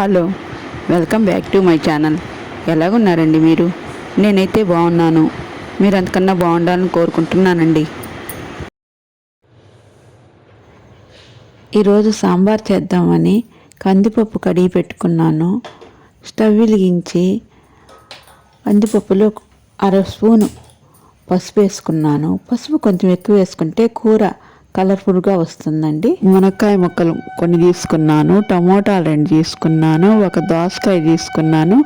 Hello welcome back to my channel. ఎలాగున్నారండి మీరు? నేనైతే బాగున్నాను. మీరు అంతకన్నా బాగుండాలని కోరుకుంటున్నానండి. ఈరోజు సాంబార్ చేద్దామని కందిపప్పు కడిగి పెట్టుకున్నాను. స్టవ్ వెలిగించి కందిపప్పులో అర స్పూను పసుపు వేసుకున్నాను. పసుపు కొంచెం ఎక్కువ వేసుకుంటే కూర కలర్ఫుల్గా వస్తుందండి. మునక్కాయ ముక్కలు కొన్ని తీసుకున్నాను టమోటాలు రెండు తీసుకున్నాను ఒక దోసకాయ తీసుకున్నాను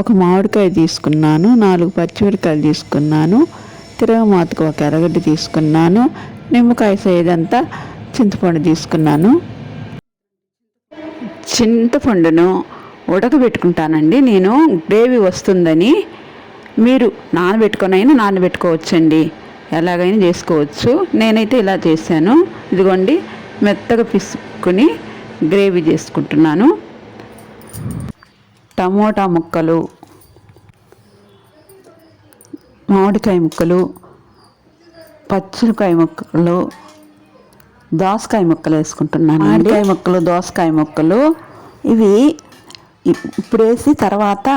ఒక మామిడికాయ తీసుకున్నాను నాలుగు పచ్చిమిరకాయలు తీసుకున్నాను తిరగమాతకు ఒక ఎర్రగడ్డ తీసుకున్నాను నిమ్మకాయ సేదంతా చింతపండు తీసుకున్నాను. చింతపండును ఉడకబెట్టుకుంటానండి. నేను గ్రేవీ వస్తుందని మీరు నానబెట్టుకొనైనా నానబెట్టుకోవచ్చండి. ఎలాగైనా చేసుకోవచ్చు. నేనైతే ఇలా చేశాను. ఇదిగోండి మెత్తగా పిసుకుని గ్రేవీ చేసుకుంటున్నాను. టమోటా ముక్కలు మామిడికాయ ముక్కలు పచ్చిమిరకాయ ముక్కలు దోసకాయ ముక్కలు వేసుకుంటున్నాను. మామిడికాయ ముక్కలు దోసకాయ ముక్కలు ఇవి ఇప్పుడు వేసి తర్వాత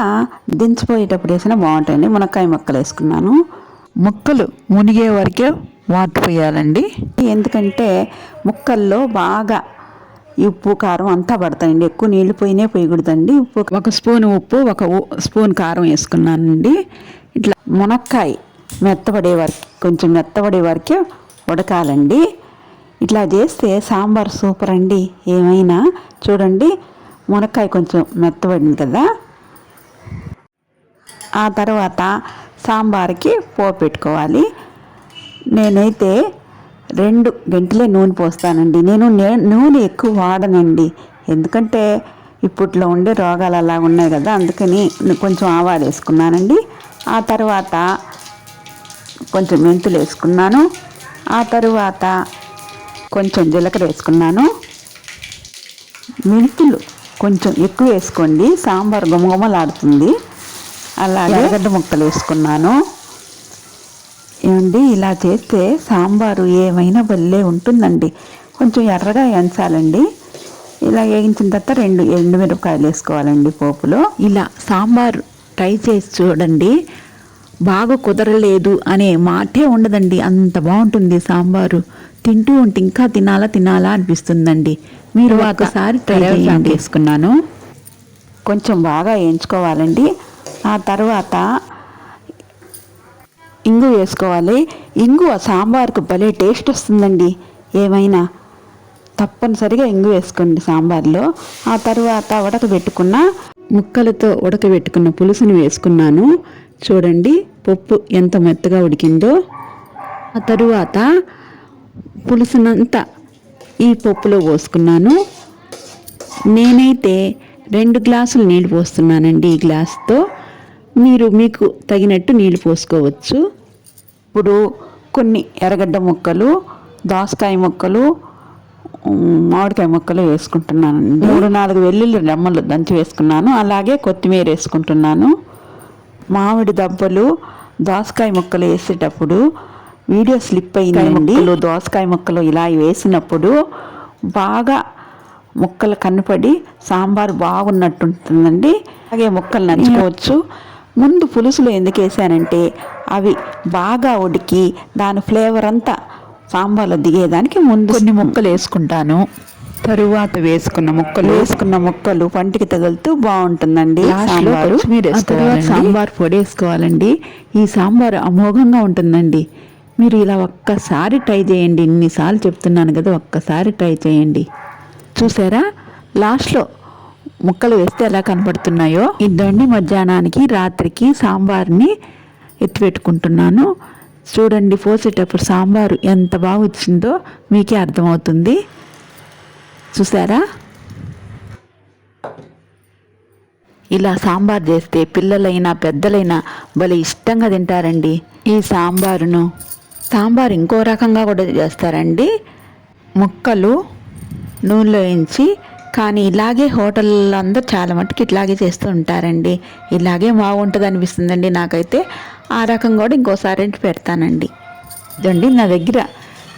దించిపోయేటప్పుడు వేసినా బాగుంటాయండి మునక్కాయ ముక్కలు వేసుకున్నాను. ముక్కలు మునిగే వరకే వాటర్ పోయాలండి. ఎందుకంటే ముక్కల్లో బాగా ఈ ఉప్పు కారం అంతా పడతాయండి. ఎక్కువ నీళ్ళు పోయినే పోయకూడదండి. ఉప్పు ఒక స్పూన్ ఉప్పు ఒక స్పూన్ కారం వేసుకున్నానండి. ఇట్లా మునక్కాయ మెత్తబడే వరకు కొంచెం మెత్తబడే వరకే ఉడకాలండి. ఇట్లా చేస్తే సాంబార్ సూపర్ అండి. ఏమైనా చూడండి మునక్కాయ కొంచెం మెత్తబడింది కదా. ఆ తర్వాత సాంబార్కి పోపు పెట్టుకోవాలి. నేనైతే రెండు గంటలే నూనె పోస్తానండి. నేను నే- నూనె ఎక్కువ వాడనండి. ఎందుకంటే ఇప్పట్లో ఉండే రోగాలు అలా ఉన్నాయి కదా అందుకని కొంచెం ఆవాలు వేసుకున్నానండి. ఆ తర్వాత కొంచెం మెంతులు వేసుకున్నాను. ఆ తరువాత కొంచెం జీలకర్ర వేసుకున్నాను. మెంతులు కొంచెం ఎక్కువ వేసుకోండి. సాంబార్ గుమగుమలాడుతుంది అలాగే ఎర్రగడ్డ ముక్కలు వేసుకున్నాను. ఏమండి ఇలా చేస్తే సాంబారు ఏమైనా భలే ఉంటుందండి. కొంచెం ఎర్రగా ఎంచాలండి ఇలా వేగించిన తర్వాత రెండు ఎండుమిరపకాయలు వేసుకోవాలండి పోపులో. ఇలా సాంబార్ ట్రై చేసి చూడండి. బాగా కుదరలేదు అనే మాటే ఉండదండి. అంత బాగుంటుంది సాంబారు. తింటూ ఉంటే ఇంకా తినాలా తినాలా అనిపిస్తుందండి. మీరు ఒకసారి ట్రై చేయండి. వేసుకున్నాను. కొంచెం బాగా వేయించుకోవాలండి. ఆ తర్వాత ఇంగు వేసుకోవాలి. ఇంగు ఆ సాంబార్కు భలే టేస్ట్ వస్తుందండి. ఏమైనా తప్పనిసరిగా ఇంగు వేసుకోండి సాంబార్లో. ఆ తర్వాత ఉడకబెట్టుకున్న ముక్కలతో ఉడకబెట్టుకున్న పులుసుని వేసుకున్నాను. చూడండి పప్పు ఎంత మెత్తగా ఉడికిందో. ఆ తరువాత పులుసునంతా ఈ పప్పులో పోసుకున్నాను. నేనైతే రెండు గ్లాసులు నీళ్ళు పోస్తున్నానండి ఈ గ్లాస్తో. మీరు మీకు తగినట్టు నీళ్ళు పోసుకోవచ్చు. ఇప్పుడు కొన్ని ఎర్రగడ్డ ముక్కలు దోసకాయ ముక్కలు మామిడికాయ ముక్కలు వేసుకుంటున్నానండి మూడు నాలుగు వెల్లుల్లి రెమ్మలు దంచి వేసుకున్నాను. అలాగే కొత్తిమీర వేసుకుంటున్నాను. మామిడి దబ్బలు దోసకాయ ముక్కలు వేసేటప్పుడు వీడియో స్లిప్ అయిందండి. దోసకాయ ముక్కలు ఇలా వేసినప్పుడు బాగా ముక్కలు కనపడి సాంబార్ బాగున్నట్టుంటుందండి. అలాగే ముక్కలు నంచుకోవచ్చు. ముందు పులుసులో ఎందుకు వేసానంటే అవి బాగా ఉడికి దాని ఫ్లేవర్ అంతా సాంబార్లో దిగేదానికి ముందు కొన్ని ముక్కలు వేసుకుంటాను. తరువాత వేసుకున్న ముక్కలు. వేసుకున్న ముక్కలు పంటికి తగులుతూ బాగుంటుందండి సాంబారు. సాంబార్ పొడి వేసుకోవాలండి. ఈ సాంబార్ అమోఘంగా ఉంటుందండి. మీరు ఇలా ఒక్కసారి ట్రై చేయండి. ఇన్నిసార్లు చెప్తున్నాను కదా ఒక్కసారి ట్రై చేయండి. చూసారా? లాస్ట్లో ముక్కలు వేస్తే ఎలా కనపడుతున్నాయో ఇద్దండి మధ్యాహ్నానికి రాత్రికి సాంబార్ని ఎత్తిపెట్టుకుంటున్నాను. చూడండి పోసేటప్పుడు సాంబారు ఎంత బాగా వచ్చిందో మీకే అర్థమవుతుంది. చూసారా? ఇలా సాంబార్ చేస్తే పిల్లలైనా పెద్దలైనా భలే ఇష్టంగా తింటారండి ఈ సాంబారును. సాంబార్ ఇంకో రకంగా కూడా చేస్తారండి. ముక్కలు నూనెలో వేయించి కానీ ఇలాగే హోటల్లో అందరూ చాలా మట్టుకు ఇట్లాగే చేస్తూ ఉంటారండి. ఇలాగే బాగుంటుంది అనిపిస్తుందండి నాకైతే. ఆ రకం కూడా ఇంకోసారి పెడతానండి. ఇదండి నా దగ్గర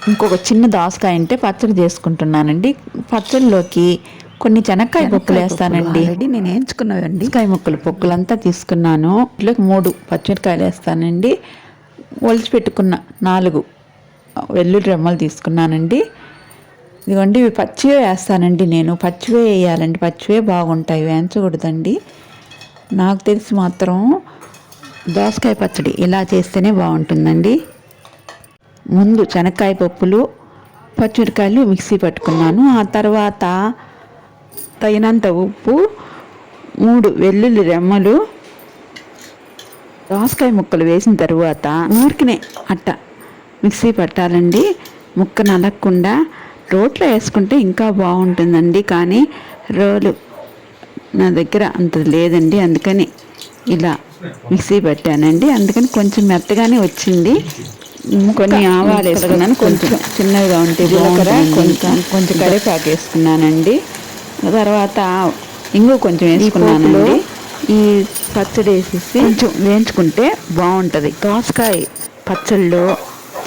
ఇంకొక చిన్న దోసకాయ అంటే పచ్చడి చేసుకుంటున్నానండి. పచ్చడిలోకి కొన్ని చెనక్కాయ పప్పులు వేస్తానండి. నేను వేయించుకున్నవండి. కాయ ముక్కలు పొక్కులంతా తీసుకున్నాను. ఇట్లోకి మూడు పచ్చిమిరకాయలు వేస్తానండి. ఒలిచి పెట్టుకున్న నాలుగు వెల్లుల్లి రెమ్మలు తీసుకున్నానండి. ఇదిగోండి ఇవి పచ్చివే వేస్తానండి నేను. పచ్చివే వేయాలండి. పచ్చివే బాగుంటాయి. వేయించకూడదండి. నాకు తెలిసి మాత్రం దోసకాయ పచ్చడి ఇలా చేస్తేనే బాగుంటుందండి. ముందు శనక్కాయ పప్పులు పచ్చిమిరకాయలు మిక్సీ పట్టుకున్నాను. ఆ తర్వాత తగినంత ఉప్పు మూడు వెల్లుల్లి రెమ్మలు దోసకాయ ముక్కలు వేసిన తర్వాత ఊరికినే అట్ట మిక్సీ పట్టాలండి. ముక్క నలగకుండా రోట్లో వేసుకుంటే ఇంకా బాగుంటుందండి కానీ రోలు నా దగ్గర అంత లేదండి. అందుకని ఇలా మిక్సీ పెట్టానండి. అందుకని కొంచెం మెత్తగానే వచ్చింది. కొన్ని ఆవాలు వేసుకున్నాను. కొంచెం చిన్నగా ఉంటే కొంచెం కొంచెం కరివేపాకు వేసుకున్నానండి. తర్వాత ఇంగు కొంచెం వేసుకున్నానండి. ఈ పచ్చడి వేసేసి కొంచెం వేయించుకుంటే బాగుంటుంది. దోసకాయ పచ్చళ్ళు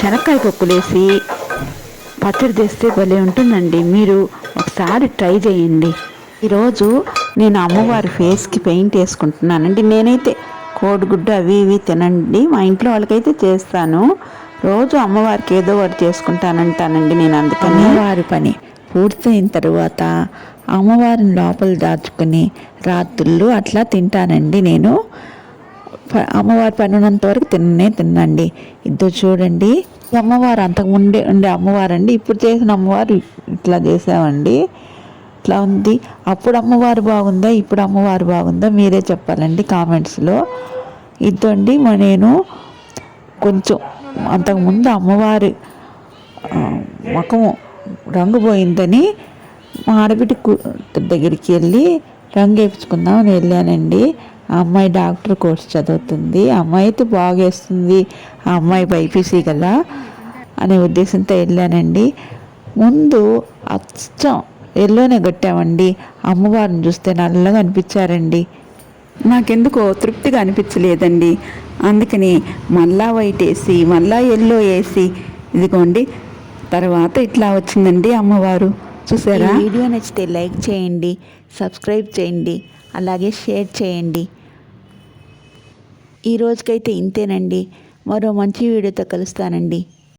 శనక్కాయ పప్పులేసి పచ్చడి చేస్తే భలే ఉంటుందండి. మీరు ఒకసారి ట్రై చేయండి. ఈరోజు నేను అమ్మవారి ఫేస్కి పెయింట్ వేసుకుంటున్నానండి. నేనైతే కోడిగుడ్డు అవి ఇవి తినండి. మా ఇంట్లో వాళ్ళకైతే చేస్తాను. రోజు అమ్మవారికి ఏదో ఒకటి చేసుకుంటానంటానండి నేను అందుకని. అమ్మవారి పని పూర్తయిన తర్వాత అమ్మవారిని లోపల దాచుకుని రాత్రుళ్ళు అట్లా తింటానండి నేను. ప- అమ్మవారి పని ఉన్నంత వరకు తిన్నే తినండి ఇద్దరు చూడండి. ఈ అమ్మవారు అంతకు ముందే ఉండే అమ్మవారు అండి ఇప్పుడు చేసిన అమ్మవారు ఇట్లా చేసామండి ఇట్లా ఉంది. అప్పుడు అమ్మవారు బాగుందా? ఇప్పుడు అమ్మవారు బాగుందా? మీరే చెప్పాలండి కామెంట్స్లో. ఇదండి నేను కొంచెం అంతకుముందు అమ్మవారి ముఖము రంగు పోయిందని మా ఆడబిడ్డ కు- దగ్గరికి వెళ్ళి రంగు వేయించుకుందామని వెళ్ళానండి. అమ్మాయి డాక్టర్ కోర్స్ చదువుతుంది అమ్మాయి అయితే బాగేస్తుంది ఆ అమ్మాయి బైపీసీ కదా అనే ఉద్దేశంతో వెళ్ళానండి. ముందు అచ్చం ఎల్లోనే కొట్టామండి. అమ్మవారిని చూస్తే నల్లగా అనిపించారండి. నాకెందుకో తృప్తిగా అనిపించలేదండి. అందుకని మళ్ళా వైట్ వేసి మళ్ళా ఎల్లో వేసి ఇదిగోండి తర్వాత ఇట్లా వచ్చిందండి అమ్మవారు. చూసారా? వీడియో నచ్చితే లైక్ చేయండి సబ్స్క్రైబ్ చేయండి అలాగే షేర్ చేయండి. ఈ రోజుకైతే ఇంతేనండి. మరో మంచి వీడియోతో కలుస్తానండి.